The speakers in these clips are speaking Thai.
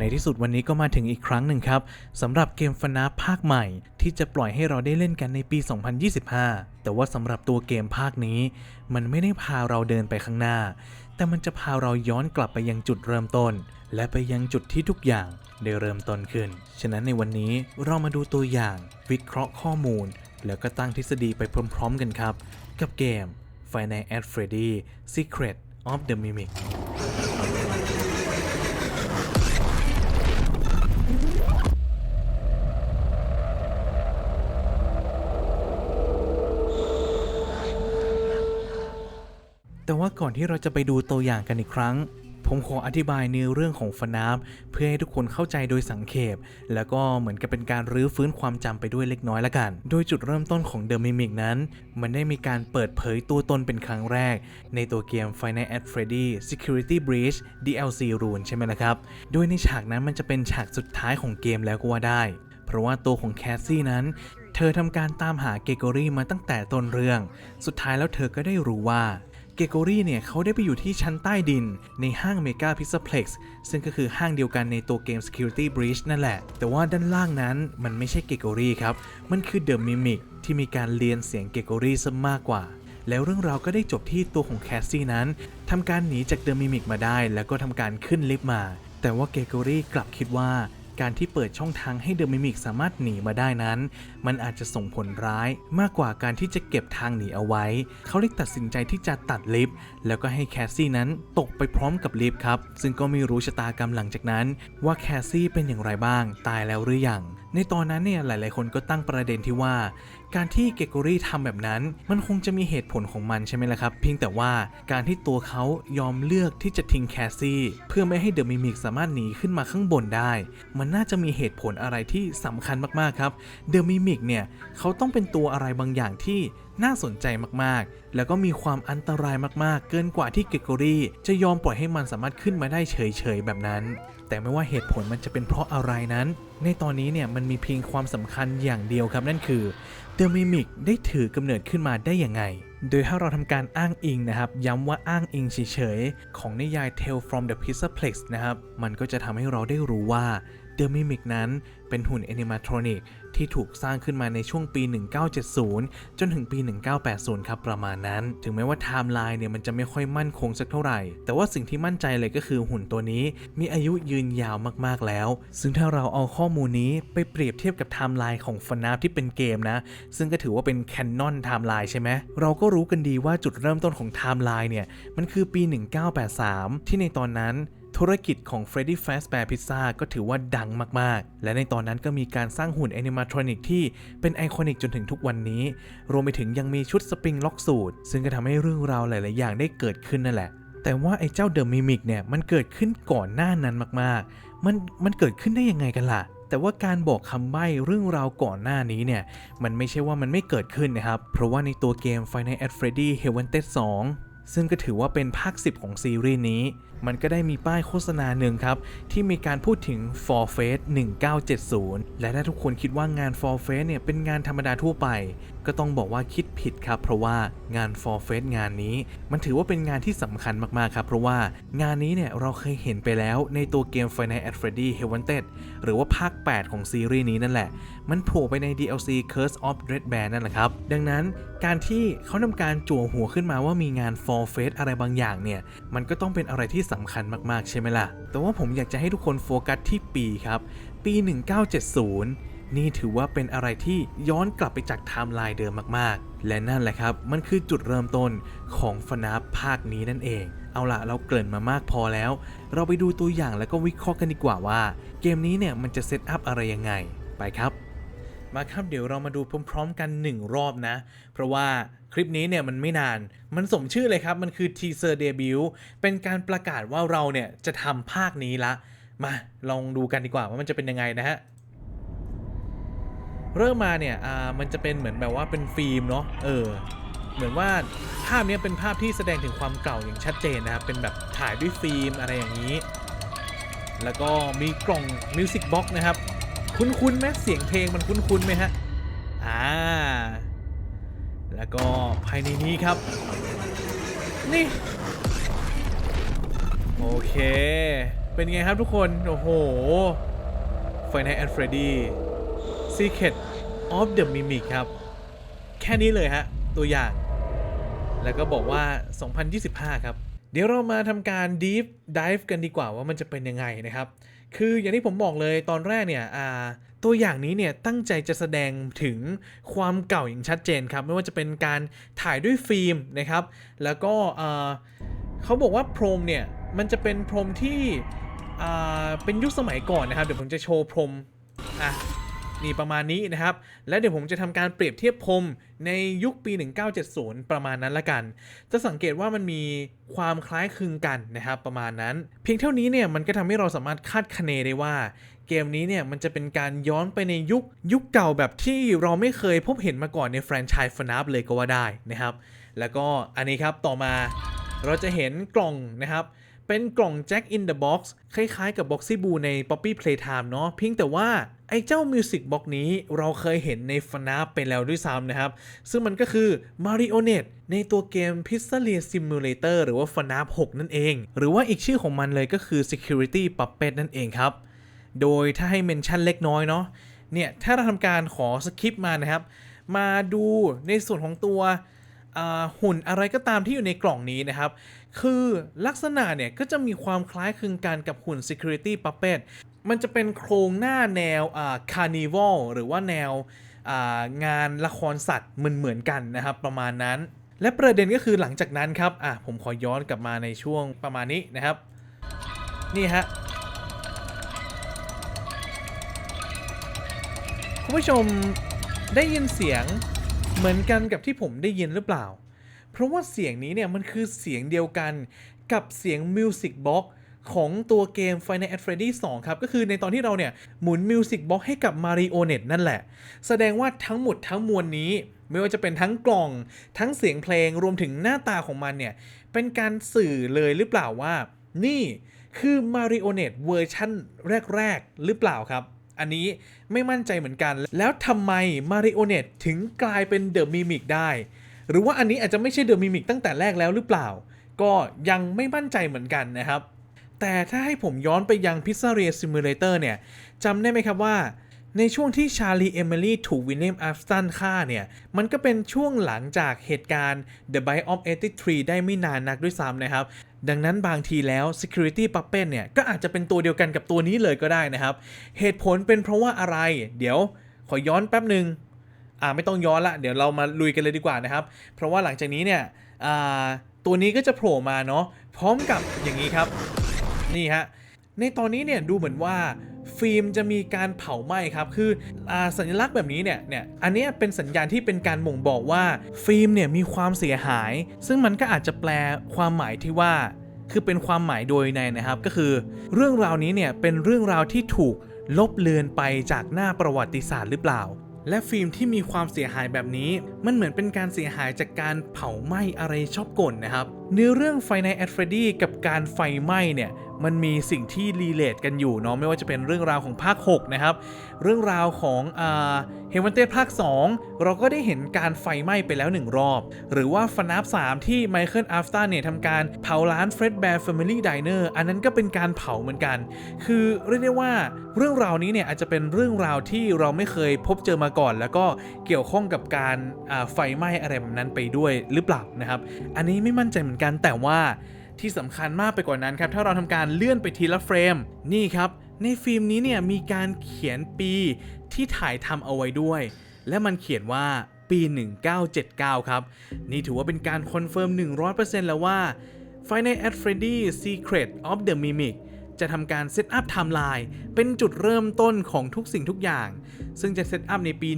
ในที่สุดวันนี้ก็มาถึงอีกครั้งหนึ่งครับสำหรับเกมฟนาภาคใหม่ ที่จะปล่อยให้เราได้เล่นกันในปี 2025 แต่ว่าสำหรับตัวเกมภาคนี้ มันไม่ได้พาเราเดินไปข้างหน้า แต่มันจะพาเราย้อนกลับไปยังจุดเริ่มต้น และไปยังจุดที่ทุกอย่างได้เริ่มต้นขึ้น ฉะนั้นในวันนี้เรามาดูตัวอย่าง วิเคราะห์ข้อมูล แล้วก็ตั้งทฤษฎีไปพร้อม ๆ กันครับ กับเกม Final at Freddy Secret of the Mimic แต่ว่าก่อนที่เราจะไปดูตัวอย่างกันอีกครั้ง ผมขออธิบายในเรื่องของฟนาฟเพื่อให้ทุกคนเข้าใจโดยสังเขป แล้วก็เหมือนกับเป็นการรื้อฟื้นความจำไปด้วยเล็กน้อยละกัน โดยจุดเริ่มต้นของ The Mimic นั้น มันได้มีการเปิดเผยตัวตนเป็นครั้งแรก ในตัวเกม Final at Freddy Security Breach DLC Rune ใช่ไหมล่ะครับ โดยในฉากนั้นมันจะเป็นฉากสุดท้ายของเกมแล้วก็ว่าได้ เพราะว่าตัวของแคสซี่นั้นเธอทำการตามหาเกโกรี่มาตั้งแต่ต้นเรื่อง สุดท้ายแล้วเธอก็ได้รู้ว่า กโกรี่เนี่ยเขาได้ไปอยู่ที่ชั้นใต้ดิน ในห้าง Mega Pixelplex ซึ่งก็คือห้างเดียวกันในตัวเกม Security Breach นั่นแหละ แต่ว่าด้านล่างนั้นมันไม่ใช่เกโกรี่ครับ มันคือ The Mimic ที่มีการเรียนเสียงเกโกรี่ซะมากกว่า แล้วเรื่องราวก็ได้จบที่ตัวของแคสซี่นั้นทำการหนีจากเดอะมิมิกมาได้ แล้วก็ทำการขึ้นลิฟต์มา แต่ว่าเกโกรี่กลับคิดว่า การที่เปิดช่องทางให้เดอะมิมิกสามารถหนีมาได้นั้น มันอาจจะส่งผลร้ายมากกว่าการที่จะเก็บทางหนีเอาไว้ เขาเลยตัดสินใจที่จะตัดลิฟต์แล้วก็ให้แคสซี่นั้นตกไปพร้อมกับลิฟต์ครับ ซึ่งก็ไม่รู้ชะตากรรมหลังจากนั้น ว่าแคสซี่เป็นอย่างไรบ้าง ตายแล้วหรือยัง ในตอนนั้นเนี่ยหลาย ๆ คนก็ตั้งประเด็นที่ว่า การที่เกโกรี่ทำแบบนั้น มันคงจะมีเหตุผลของมันใช่ไหมล่ะครับ เพียงแต่ว่าการที่ตัวเขายอมเลือกที่จะทิ้งแคสซี่ เพื่อไม่ให้เดอะมิมิกสามารถหนีขึ้นมาข้างบนได้ มันน่าจะมีเหตุผลอะไรที่สำคัญมาก ๆ ครับเดอะมิมิกเนี่ยเขาต้องเป็นตัวอะไรบางอย่างที่ น่าสนใจมากๆ แล้วก็มีความอันตรายมากๆ เกินกว่าที่เกโกรี่จะยอมปล่อยให้มันสามารถขึ้นมาได้เฉยๆแบบนั้น แต่ไม่ว่าเหตุผลมันจะเป็นเพราะอะไรนั้น ในตอนนี้เนี่ยมันมีเพียงความสำคัญอย่างเดียวครับนั่นคือ The Mimic ได้ถือกำเนิดขึ้นมาได้ยังไงโดยถ้าเราทำการอ้างอิงนะครับ ย้ำว่าอ้างอิงเฉยๆ ของนิยาย Tale from the Pixelplex นะครับ มันก็จะทำให้เราได้รู้ว่า The Mimic นั้นเป็นหุ่น Animatronic ที่ ที่ถูกสร้างขึ้นมาในช่วงปี 1970 จนถึงปี 1980 ครับประมาณนั้น ถึงแม้ว่าไทม์ไลน์เนี่ยมันจะไม่ค่อยมั่นคงสักเท่าไหร่ แต่ว่าสิ่งที่มั่นใจเลยก็คือหุ่นตัวนี้มีอายุยืนยาวมากๆแล้ว ซึ่งถ้าเราเอาข้อมูลนี้ไปเปรียบเทียบกับไทม์ไลน์ของ FNAF ที่เป็นเกมนะ ซึ่งก็ถือว่าเป็นแคนนอนไทม์ไลน์ใช่ไหมเราก็รู้กันดีว่าจุดเริ่มต้นของไทม์ไลน์เนี่ยมันคือปี 1983 ที่ในตอนนั้น ธุรกิจของ Freddy Fazbear Pizza ก็ถือว่าดังมากๆ และในตอนนั้นก็มีการสร้างหุ่น Animatronic ที่เป็นไอคอนิกจนถึงทุกวันนี้ รวมไปถึงยังมีชุดสปริงล็อกสูตร ซึ่งก็ทำให้เรื่องราวหลาย ๆ อย่างได้เกิดขึ้นนั่นแหละ แต่ว่าไอ้เจ้า The Mimic เนี่ยมันเกิดขึ้นก่อนหน้านั้นมาก ๆ มันมันเกิดขึ้นได้ยังไงกันล่ะแต่ว่าการบอกคำใบ้เรื่องราวก่อนหน้านี้เนี่ย มันไม่ใช่ว่ามันไม่เกิดขึ้นนะครับ เพราะว่าในตัวเกม Final at Freddy Haunted 2 ซึ่งก็ถือว่าเป็นภาค 10 ของซีรีส์นี้ มันก็ได้มีป้ายโฆษณาหนึ่งครับ ที่มีการพูดถึง For f a c e 1970 และถ้าทุกคนคิดว่างาน For f a c e เนี่ยเป็นงานธรรมดาทั่วไปก็ต้องบอกว่าคิดผิดครับ เพราะว่างาน For Fest งานนี้ มันถือว่าเป็นงานที่สำคัญมากๆครับ เพราะว่างานนี้เนี่ยเราเคยเห็นไปแล้วในตัวเกม Final at Freddy Haunted หรือว่าภาค 8 ของซีรีส์นี้นั่นแหละ มันโผล่ไปใน DLC Curse of Red Band นั่นแหละครับ ดังนั้นการที่เขาทำการจั่วหัวขึ้นมาว่ามีงาน For Fest อะไรบางอย่างเนี่ย มันก็ต้องเป็นอะไรที่สำคัญมากๆใช่ไหมล่ะ แต่ว่าผมอยากจะให้ทุกคนโฟกัสที่ปีครับ ปี 1970 นี่ถือว่าเป็นอะไรที่ย้อนกลับไปจากไทม์ไลน์เดิมมากๆ และนั่นแหละครับ มันคือจุดเริ่มต้นของฟนาฟภาคนี้นั่นเอง เอาล่ะเราเกริ่นมามากพอแล้ว เราไปดูตัวอย่างแล้วก็วิเคราะห์กันดีกว่าว่า เกมนี้เนี่ยมันจะเซตอัพอะไรยังไง ไปครับมาครับเดี๋ยวเรามาดูพร้อมๆกัน 1 รอบนะ เพราะว่าคลิปนี้เนี่ยมันไม่นาน มันสมชื่อเลยครับ มันคือทีเซอร์เดบิวต์เป็นการประกาศว่าเราเนี่ยจะทำภาคนี้ละ มาลองดูกันดีกว่าว่ามันจะเป็นยังไงนะฮะ เริ่มมาเนี่ยอ่ามันจะเป็นเหมือนแบบว่าเป็นฟิล์มเนาะเออเหมือนว่าภาพนี้เป็นภาพที่แสดงถึงความเก่าอย่างชัดเจนนะครับเป็นแบบถ่ายด้วยฟิล์มอะไรอย่างนี้ แล้วก็มีกล่องมิวสิกบ็อกนะครับ คุ้นๆไหมเสียงเพลงมันคุ้นๆไหมฮะอ่าแล้วก็ภายในนี้ครับ นี่ โอเค เป็นไงครับทุกคน โอ้โห Final and Freddy Secret of the Mimic ครับ แค่นี้เลยฮะ ตัวอย่าง แล้วก็บอกว่า 2025 ครับ เดี๋ยวเรามาทำการ deep dive กันดีกว่าว่ามันจะเป็นยังไงนะครับ คืออย่างที่ผมบอกเลยตอนแรกเนี่ยตัวอย่างนี้เนี่ยตั้งใจจะแสดงถึงความเก่าอย่างชัดเจนครับ ไม่ว่าจะเป็นการถ่ายด้วยฟิล์มนะครับ แล้วก็เขาบอกว่าพรมเนี่ยมันจะเป็นพรมที่เป็นยุคสมัยก่อนนะครับ เดี๋ยวผมจะโชว์พรมอะ นี่ประมาณนี้นะครับ และเดี๋ยวผมจะทำการเปรียบเทียบพรมในยุคปี 1970 ประมาณนั้นละกัน จะสังเกตว่ามันมีความคล้ายคลึงกันนะครับประมาณนั้น เพียงเท่านี้เนี่ยมันก็ทำให้เราสามารถคาดคะเนได้ว่า เกมนี้เนี่ยมันจะเป็นการย้อนไปในยุคยุคเก่าแบบที่เราไม่เคยพบเห็นมาก่อนในแฟรนไชส์ฟนาฟเลยก็ว่าได้นะครับ แล้วก็อันนี้ครับต่อมาเราจะเห็นกล่องนะครับ เป็นกล่อง Jack in the Box คล้ายๆกับ Boxy Boo ใน Poppy Playtime เนาะเพียงแต่ว่าไอ้เจ้า Music Box นี้เราเคยเห็นใน FNAF ไปแล้วด้วยซ้ำนะครับ ซึ่งมันก็คือ Marionette ในตัวเกม Pizzeria Simulator หรือว่า FNAF 6นั่นเอง หรือว่าอีกชื่อของมันเลยก็คือ Security Puppet นั่นเองครับ โดยถ้าให้เมนชั่นเล็กน้อยเนาะเนี่ยถ้าเราทำการขอสคริปต์มานะครับ มาดูในส่วนของตัว หุ่นอะไรก็ตามที่อยู่ในกล่องนี้นะครับ คือลักษณะเนี่ยก็จะมีความคล้ายคลึงกันกับหุ่น Security Puppet มันจะเป็นโครงหน้าแนวอ่า Carnival หรือว่าแนวงานละครสัตว์เหมือนเหมือนกันนะครับ ประมาณนั้น และประเด็นก็คือหลังจากนั้นครับอะผมขอย้อนกลับมาในช่วงประมาณนี้นะครับ นี่ฮะคุณผู้ชมได้ยินเสียง เหมือนกันกับที่ผมได้ยินหรือเปล่า เพราะว่าเสียงนี้เนี่ยมันคือเสียงเดียวกันกับเสียง Music Box ของตัวเกม Final Fantasy Freddy 2 ครับ ก็คือในตอนที่เราเนี่ยหมุน Music Box ให้กับ Marionette นั่นแหละ แสดงว่าทั้งหมดทั้งมวลนี้ ไม่ว่าจะเป็นทั้งกล่อง ทั้งเสียงเพลงรวมถึงหน้าตาของมันเนี่ย เป็นการสื่อเลยหรือเปล่าว่า นี่คือ Marionette เวอร์ชั่นแรก ๆ หรือเปล่าครับ อันนี้ไม่มั่นใจเหมือนกัน แล้วทำไมมาริโอเนตถึงกลายเป็นเดอะมิมิกได้ หรือว่าอันนี้อาจจะไม่ใช่เดอะมิมิกตั้งแต่แรกแล้วหรือเปล่า ก็ยังไม่มั่นใจเหมือนกันนะครับ แต่ถ้าให้ผมย้อนไปยังพิซซ่าเรียซิมูเลเตอร์เนี่ยจำได้ไหมครับว่า ในช่วงที่ชาลีเอมิลี่ถูกวินเลียมอัฟสตันฆ่าเนี่ย มันก็เป็นช่วงหลังจากเหตุการณ์ The Bite of 83 ได้ไม่นานนักด้วยซ้ำนะครับ ดังนั้นบางทีแล้ว Security Puppet เนี่ย ก็อาจจะเป็นตัวเดียวกันกับตัวนี้เลยก็ได้นะครับ เหตุผลเป็นเพราะว่าอะไร เดี๋ยวขอย้อนแป๊บหนึ่งอ่าไม่ต้องย้อนละ เดี๋ยวเรามาลุยกันเลยดีกว่านะครับ เพราะว่าหลังจากนี้เนี่ยอ่าตัวนี้ก็จะโผล่มาเนาะพร้อมกับอย่างนี้ครับ นี่ฮะ ในตอนนี้เนี่ยดูเหมือนว่าฟิล์มจะมีการเผาไหม้ครับ คืออาสัญลักษณ์แบบนี้เนี่ย เนี่ย อันนี้เป็นสัญญาณที่เป็นการบ่งบอกว่าฟิล์มเนี่ยมีความเสียหาย ซึ่งมันก็อาจจะแปลความหมายที่ว่า คือเป็นความหมายโดยในนะครับ ก็คือเรื่องราวนี้เนี่ยเป็นเรื่องราวที่ถูกลบเลือนไปจากหน้าประวัติศาสตร์หรือเปล่า และฟิล์มที่มีความเสียหายแบบนี้ มันเหมือนเป็นการเสียหายจากการเผาไหม้อะไรชอบกลนะครับ เนื้อเรื่องไฟในแอดเฟรดี้กับการไฟไหม้เนี่ยมันมีสิ่งที่รีเลทกันอยู่เนาะไม่ว่าจะเป็นเรื่องราวของภาค 6 นะครับ เรื่องราวของเฮวันเต้ภาค 2 เราก็ได้เห็นการไฟไหม้ไปแล้วหนึ่งรอบ หรือว่าฟนาฟ3ที่ไมเคิลอัฟตันเนี่ยทำการเผาร้านเฟร็ดแบร์แฟมิลี่ไดเนอร์อันนั้นก็เป็นการเผาเหมือนกัน คือเรียกได้ว่าเรื่องราวนี้เนี่ยอาจจะเป็นเรื่องราวที่เราไม่เคยพบเจอมาก่อน แล้วก็เกี่ยวข้องกับการอ่าไฟไหม้อะไรแบบนั้นไปด้วยหรือเปล่านะครับ อันนี้ไม่มั่นใจเหมือนกัน แต่ว่าที่สำคัญมากไปกว่านั้นครับ ถ้าเราทำการเลื่อนไปทีละเฟรม นี่ครับ ในฟิล์มนี้เนี่ยมีการเขียนปีที่ถ่ายทำเอาไว้ด้วย และมันเขียนว่าปี 1979 ครับ นี่ถือว่าเป็นการคอนเฟิร์ม 100%แล้วว่า Final at Freddy Secret of the Mimic จะทำการเซตอัพไทม์ไลน์เป็นจุดเริ่มต้นของทุกสิ่งทุกอย่าง ซึ่งจะเซตอัพในปี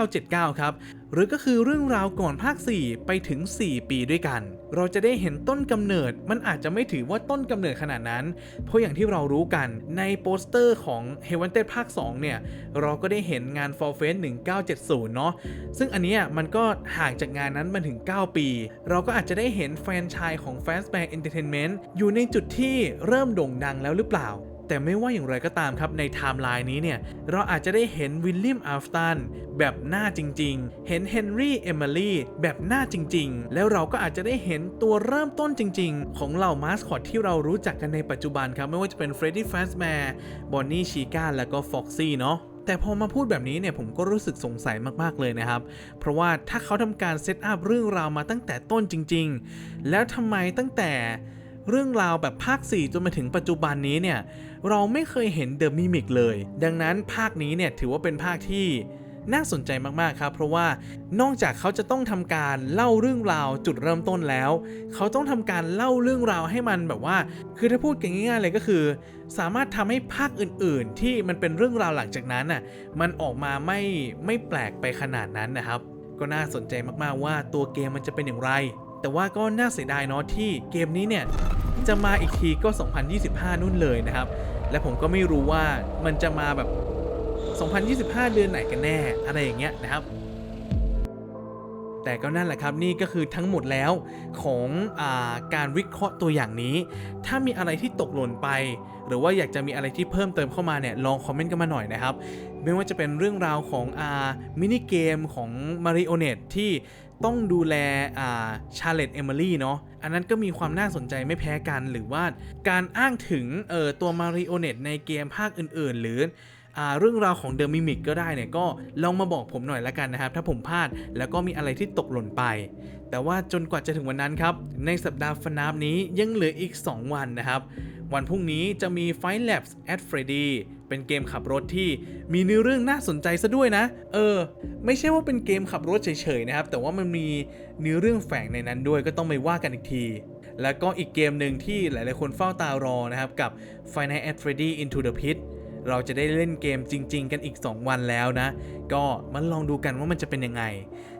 1979 ครับ หรือก็คือเรื่องราวก่อนภาค 4 ไปถึง 4 ปีด้วยกัน เราจะได้เห็นต้นกำเนิด มันอาจจะไม่ถือว่าต้นกำเนิดขนาดนั้น เพราะอย่างที่เรารู้กันในโปสเตอร์ของ h e a v e n t e d ภาค 2 เนี่ย เราก็ได้เห็นงาน f o r f a c e 1970 เนาะซึ่งอันนี้มันก็ห่างจากงานนั้นมาถึง 9 ปี เราก็อาจจะได้เห็นแฟนชายของ Fastback Entertainment อยู่ในจุดที่เริ่มโด่งดังแล้วหรือเปล่า แต่ไม่ว่าอย่างไรก็ตามครับในไทม์ไลน์นี้เนี่ย เราอาจจะได้เห็นวิลเลียมอัลฟตันแบบหน้าจริง ๆ เห็นเฮนรี่เอมิลี่แบบหน้าจริง ๆ แล้วเราก็อาจจะได้เห็นตัวเริ่มต้นจริง ๆ ของเหล่ามาสคอตที่เรารู้จักกันในปัจจุบันครับ ไม่ว่าจะเป็นเฟรดดี้แฟสแมร์บอนนี่ชีกาแล้วก็ฟ็อกซี่เนาะแต่พอมาพูดแบบนี้เนี่ยผมก็รู้สึกสงสัยมากๆเลยนะครับ เพราะว่าถ้าเขาทำการเซตอัพเรื่องราวมาตั้งแต่ต้นจริง ๆ แล้วทำไมตั้งแต่เรื่องราวแบบภาค 4 จนมาถึงปัจจุบันนี้เนี่ย เราไม่เคยเห็นเดอะมิมิกเลย ดังนั้นภาคนี้เนี่ยถือว่าเป็นภาคที่น่าสนใจมากๆครับ เพราะว่านอกจากเขาจะต้องทำการเล่าเรื่องราวจุดเริ่มต้นแล้ว เขาต้องทำการเล่าเรื่องราวให้มันแบบว่า คือถ้าพูดกันง่ายๆเลยก็คือ สามารถทำให้ภาคอื่น ๆ ที่มันเป็นเรื่องราวหลังจากนั้นน่ะมันออกมาไม่ไม่แปลกไปขนาดนั้นนะครับ ก็น่าสนใจมากๆว่าตัวเกมมันจะเป็นอย่างไร แต่ว่าก็น่าเสียดายเนาะที่เกมนี้เนี่ยจะมาอีกทีก็ 2025 นู่นเลยนะครับ และผมก็ไม่รู้ว่ามันจะมาแบบ 2025 เดือนไหนกันแน่ อะไรอย่างเงี้ยนะครับ แต่ก็นั่นแหละครับนี่ก็คือทั้งหมดแล้วของอาการวิเคราะห์ตัวอย่างนี้ ถ้ามีอะไรที่ตกหล่นไป หรือว่าอยากจะมีอะไรที่เพิ่มเติมเข้ามาเนี่ยลองคอมเมนต์กันมาหน่อยนะครับ ไม่ว่าจะเป็นเรื่องราวของอามินิเกมของมาริโอเนตที่ต้องดูแลอ่าชาเลตเอมิลี่เนาะอันนั้นก็มีความน่าสนใจไม่แพ้กันหรือว่าการอ้างถึงเอ่อตัวมาริโอเนตในเกมภาคอื่นๆ หรือ เรื่องราวของเดอะมิมิกก็ได้เนี่ยก็ลองมาบอกผมหน่อยละกันนะครับ ถ้าผมพลาดแล้วก็มีอะไรที่ตกหล่นไป แต่ว่าจนกว่าจะถึงวันนั้นครับ ในสัปดาห์ฟนาบนี้ยังเหลืออีก 2 วันนะครับ วันพรุ่งนี้จะมี Fight Labs at Freddy เป็นเกมขับรถที่มีเนื้อเรื่องน่าสนใจซะด้วยนะ เออ ไม่ใช่ว่าเป็นเกมขับรถเฉยๆนะครับ แต่ว่ามันมีเนื้อเรื่องแฝงในนั้นด้วยก็ต้องไปว่ากันอีกทีแล้วก็อีกเกมหนึ่งที่หลายๆคนเฝ้าตารอนะครับ กับ Fight Night at Freddy Into the Pit เราจะได้เล่นเกมจริง ๆ กันอีก 2 วันแล้วนะ ก็มาลองดูกันว่ามันจะเป็นยังไง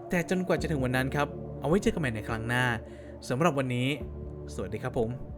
แต่จนกว่าจะถึงวันนั้นครับ เอาไว้เจอกันใหม่ในครั้งหน้าสำหรับวันนี้ สวัสดีครับผม